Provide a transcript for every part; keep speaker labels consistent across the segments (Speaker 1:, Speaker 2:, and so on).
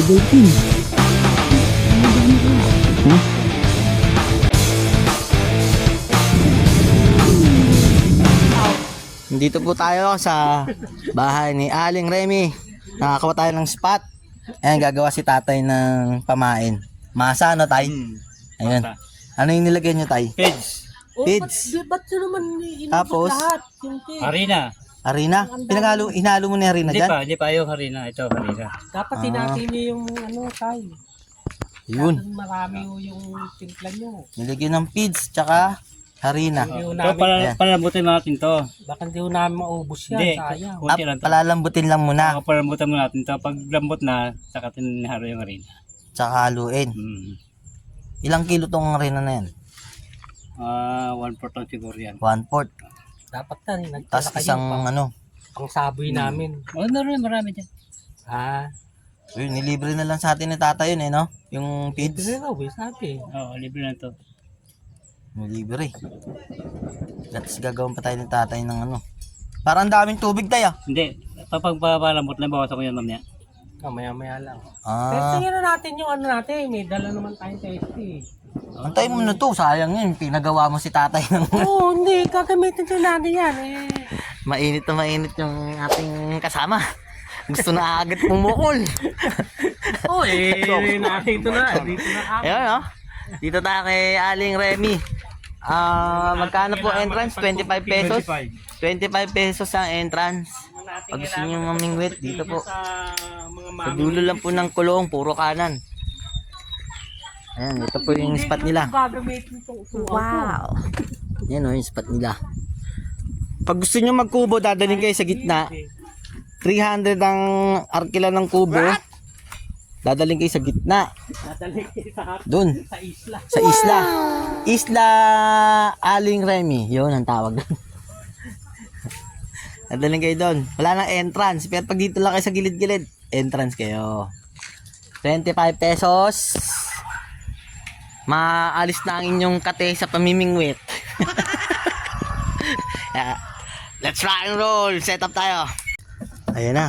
Speaker 1: Double pin. Ha? Dito po tayo sa bahay ni Aling Remy. Nakakawa tayo ng spot. Ayan, gagawa si tatay ng pamain. Masa, ano, tay? Ayan. Ano yung nilagay niyo, tay?
Speaker 2: Pids.
Speaker 3: Oh,
Speaker 1: Pids.
Speaker 3: Ba't, ba't naman inusot
Speaker 1: Tapos?
Speaker 3: lahat? Yung cake.
Speaker 2: Harina.
Speaker 1: Harina? Pinaghalo, hinalo mo na yung harina
Speaker 2: Hindi
Speaker 1: dyan?
Speaker 2: pa, hindi pa yung harina. Ito, harina.
Speaker 3: Dapat
Speaker 1: Ah.
Speaker 3: tinati niyo yung ano, tay.
Speaker 1: Yun.
Speaker 3: Dapat Marami ho yung timpla niyo.
Speaker 1: Nilagyan ng feeds, tsaka harina.
Speaker 3: Hindi ho
Speaker 2: Ito,
Speaker 3: namin,
Speaker 2: para,
Speaker 1: Ayan.
Speaker 2: palamutin natin to.
Speaker 3: baka hindi ho namin maubos yan,
Speaker 2: Hindi,
Speaker 3: sayang.
Speaker 1: Ah,
Speaker 2: kunti lang to.
Speaker 1: palalambutin lang muna,
Speaker 2: Ako, palamutin mo natin to. Pag lambot na, saka tiniharo yung harina.
Speaker 1: tsaka haluin.
Speaker 2: Hmm.
Speaker 1: Ilang kilo tong harina na yan?
Speaker 2: Ah, one fourth lang siguro yan.
Speaker 1: One fourth.
Speaker 3: Dapat tan, nagtala
Speaker 1: Tapos
Speaker 3: kayo
Speaker 1: isang
Speaker 3: pang,
Speaker 1: ano,
Speaker 3: pang saboy namin.
Speaker 2: Oh, meron marami dyan.
Speaker 3: Ah,
Speaker 1: yun, nilibre na lang sa atin ni tata yun eh, no? Yung feeds.
Speaker 3: na raw, eh, sabi.
Speaker 2: Oo, libre na to.
Speaker 1: Nilibre. Tapos gagawin pa tayo ni tatay ng ano. Parang daming tubig tayo.
Speaker 2: Hindi, kapag papalambot lang, bawasan ko yan mamaya.
Speaker 3: Kamaya maya lang. Pero
Speaker 1: Ah,
Speaker 3: tingnan na natin yung ano natin, may dala naman tayong testy.
Speaker 1: Antay mo na to. Sayang yun. Pinagawa mo si tatay ng
Speaker 3: Oo, hindi, gagamitin din natin yan eh.
Speaker 1: mainit na mainit yung ating kasama. Gusto na agad pumukol.
Speaker 3: Oo, eh, narito na, dito na ako.
Speaker 1: Ayun, no? Dito tayo kay Aling Remy. Ah, magkano po entrance? 25 pesos? 25 pesos ang entrance. Pag gusto niyo mamingwit, dito po.
Speaker 3: Sa
Speaker 1: dulo lang po ng kulong, puro kanan. Ayan, ito po yung spot nila.
Speaker 3: Wow.
Speaker 1: Yan o, yung spot nila. Pag gusto nyo magkubo, dadalhin kayo sa gitna. 300 ang arkila ng kubo. Dadalhin kayo sa gitna.
Speaker 3: Dadali sa,
Speaker 1: Doon,
Speaker 3: sa isla.
Speaker 1: sa isla. Isla Aling Remy. Yun ang tawag doon. Dadalhin kayo doon. Wala nang entrance. Pero pag dito lang kayo sa gilid-gilid, entrance kayo. 25 pesos. Maalis na ang inyong kate sa pamimingwit. yeah. Let's rock and roll. Set up tayo. Ayan na.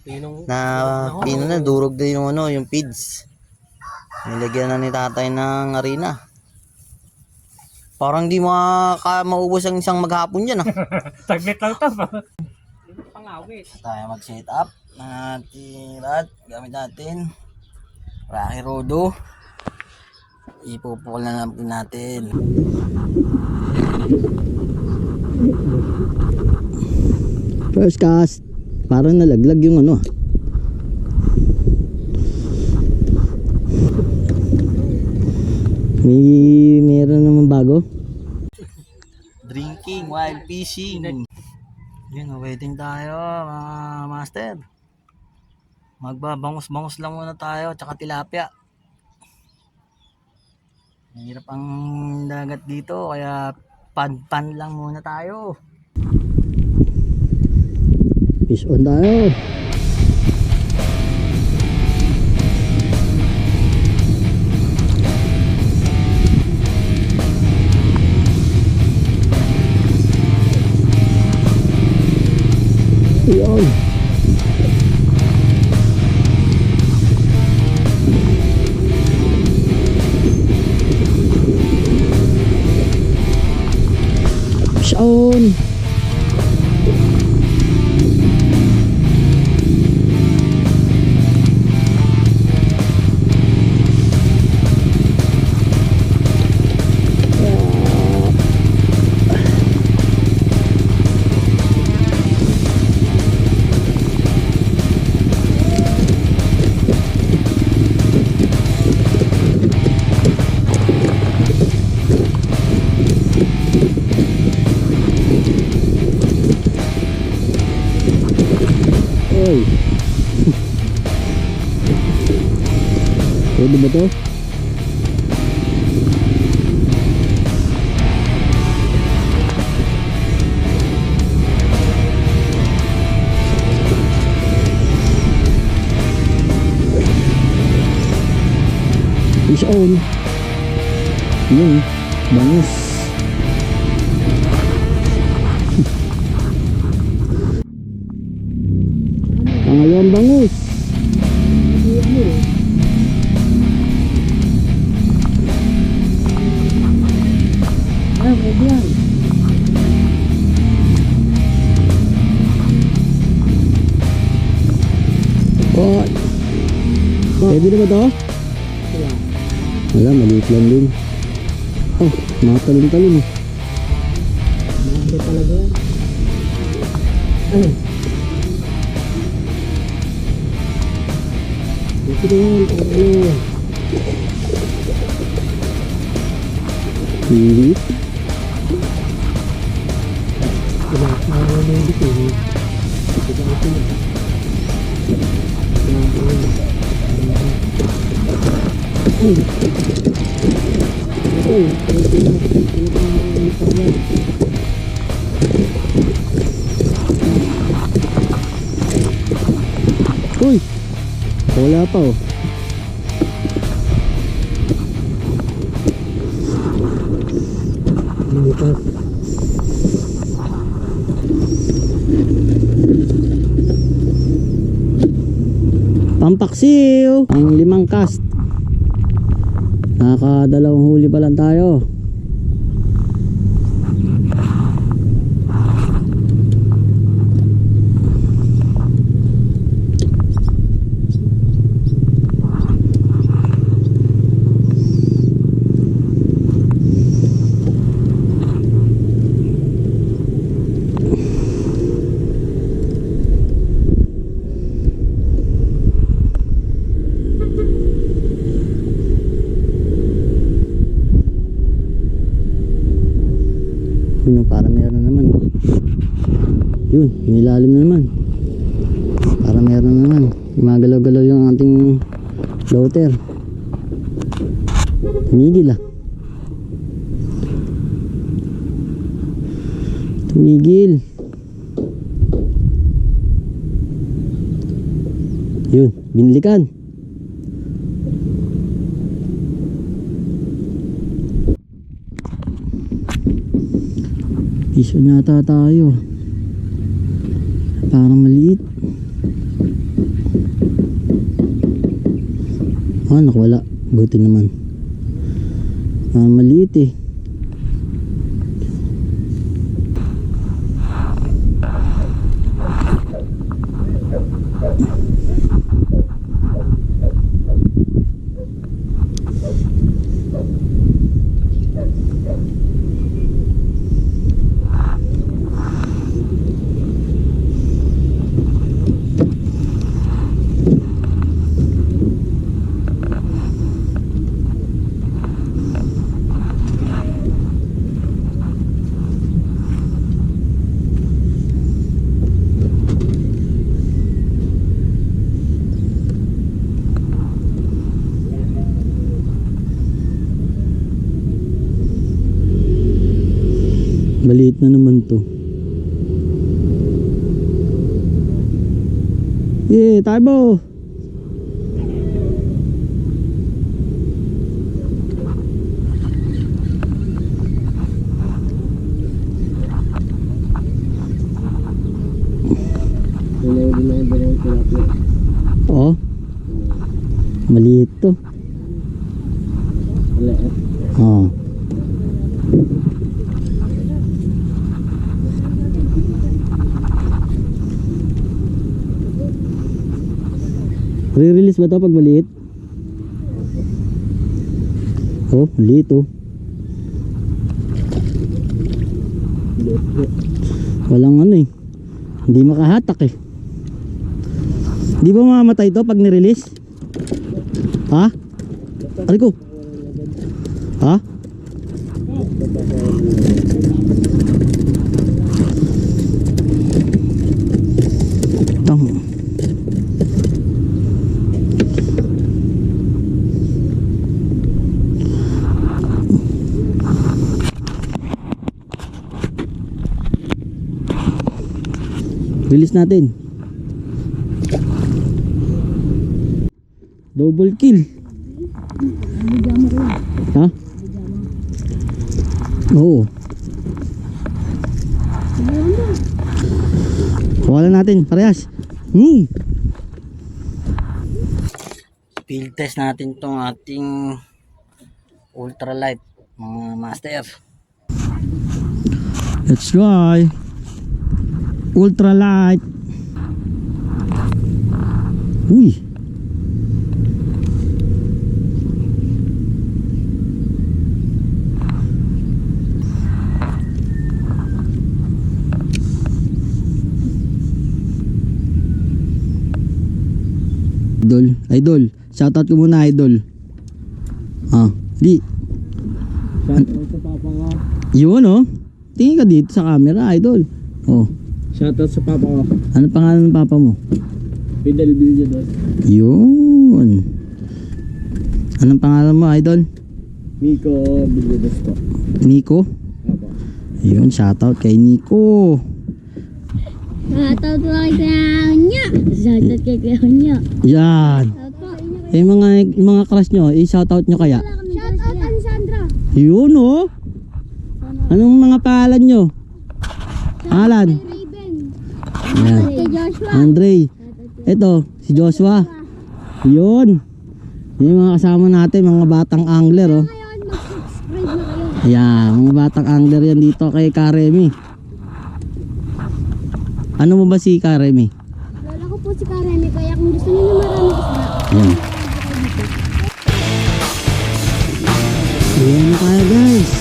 Speaker 3: Pinong,
Speaker 1: Na pino na durog din yung ano, yung feeds. Nilagyan na ni tatay ng arena. Parang di maka maubos ang isang maghapon yan ah.
Speaker 2: Taglit lang to.
Speaker 3: pangawit.
Speaker 1: tayo mag-set up ng ating rod. Gamit natin. Rocky Rodo. Ipupukol na lang natin. First cast. Parang nalaglag yung ano. May meron naman bago. Drinking while fishing. Yun, waiting tayo, mga master. Magbabangos-bangos lang muna tayo, tsaka tilapia. Mahirap ang dagat dito, kaya pan-pan lang muna tayo. Fish on tayo. Yun. Pwede ba to? Fish on. Yun. Bangus. Pangalawang bangus. Pwede. Oh. Pwede na ba ito? Wala. Maliit lang din. Oh, mga talim-talim. Mahalo talaga yan. Ano? Dito na yan, ano? Hindi. Pinakaroon na dito eh. Ito na ito. Uy! Wala pa oh. Lumipas. Pampaksiw! Ang limang cast. Nakakadalawang huli pa lang tayo. Yun, oh, para meron na naman. Yun, nilalim na naman. Para meron na naman. Gumagalaw-galaw yung ating floater. Tumigil ah. Tumigil. Yun, binilikan. Piso yata tayo. Parang maliit. Ah, nakwala. Buti naman. Parang maliit eh. Maliit na naman to. Yeah, tayo Oo. Maliit to. Oo. Re-release ba ito pag maliit? Oh, maliit oh. Walang ano eh. Hindi makahatak eh. Di ba mamamatay to pag nirelease? Ha? Aray ko. Ha? Release natin. Double kill. Ha? Oo. Kuha lang natin, parehas. Hmm. Field test natin tong ating ultralight mga master. Let's try. Ultralight. Uy. Idol, idol. Shoutout ko muna, idol. Ah, di.
Speaker 4: Shoutout sa papa ko.
Speaker 1: Yun, oh. Tingin ka dito sa camera, idol. Oh.
Speaker 4: Shoutout sa papa ko.
Speaker 1: Ano pangalan ng papa mo?
Speaker 4: Fidel Villados.
Speaker 1: Yun. Anong pangalan mo, idol?
Speaker 4: Miko Villados po.
Speaker 1: Nico?
Speaker 4: Apo.
Speaker 1: Yun, shoutout kay Nico.
Speaker 5: Shoutout po kay Kuya. Shoutout kay Kuya.
Speaker 1: Yan. Eh, mga, yung mga crush nyo, i-shoutout nyo kaya?
Speaker 5: Shoutout Ansandra.
Speaker 1: Yun, oh. Anong mga pangalan nyo? Pangalan?
Speaker 5: Raven.
Speaker 1: Yan.
Speaker 5: Kay Joshua.
Speaker 1: Andre. Ito, si Joshua. Yun. Yung mga kasama natin, mga batang angler, oh. Ayan, mga batang angler yan dito kay Karemi. Ano mo ba si Karemi?
Speaker 5: Lola ko po si Karemi, kaya kung gusto niyo na marami isda,
Speaker 1: Ayan. Ayan tayo guys.